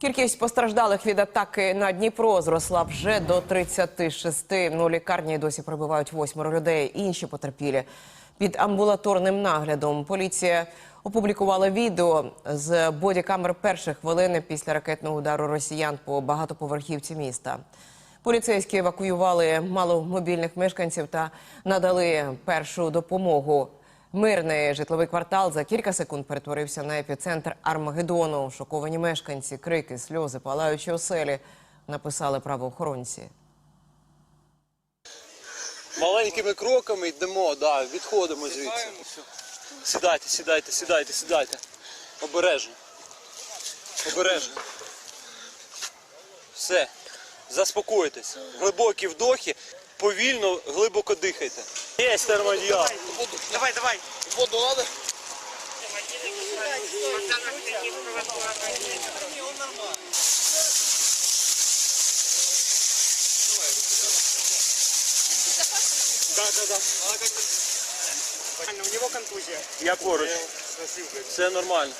Кількість постраждалих від атаки на Дніпро зросла вже до 36. У лікарні досі перебувають восьмеро людей. Інші потерпілі під амбулаторним наглядом. Поліція опублікувала відео з бодікамер перших хвилини після ракетного удару росіян по багатоповерхівці міста. Поліцейські евакуювали маломобільних мешканців та надали першу допомогу. Мирний житловий квартал за кілька секунд перетворився на епіцентр Армагеддону. Шоковані мешканці, крики, сльози, палаючі оселі, написали правоохоронці. Маленькими кроками йдемо, да, відходимо звідси. Сідайте, сідайте, сідайте, сідайте. Обережно. Обережно. Все. Заспокойтесь. Глибокі вдохи, повільно, глибоко дихайте. Є термодіал. Давай, давай. Воду надо? Да, да, да. У него контузия. Я поруч. Все нормально.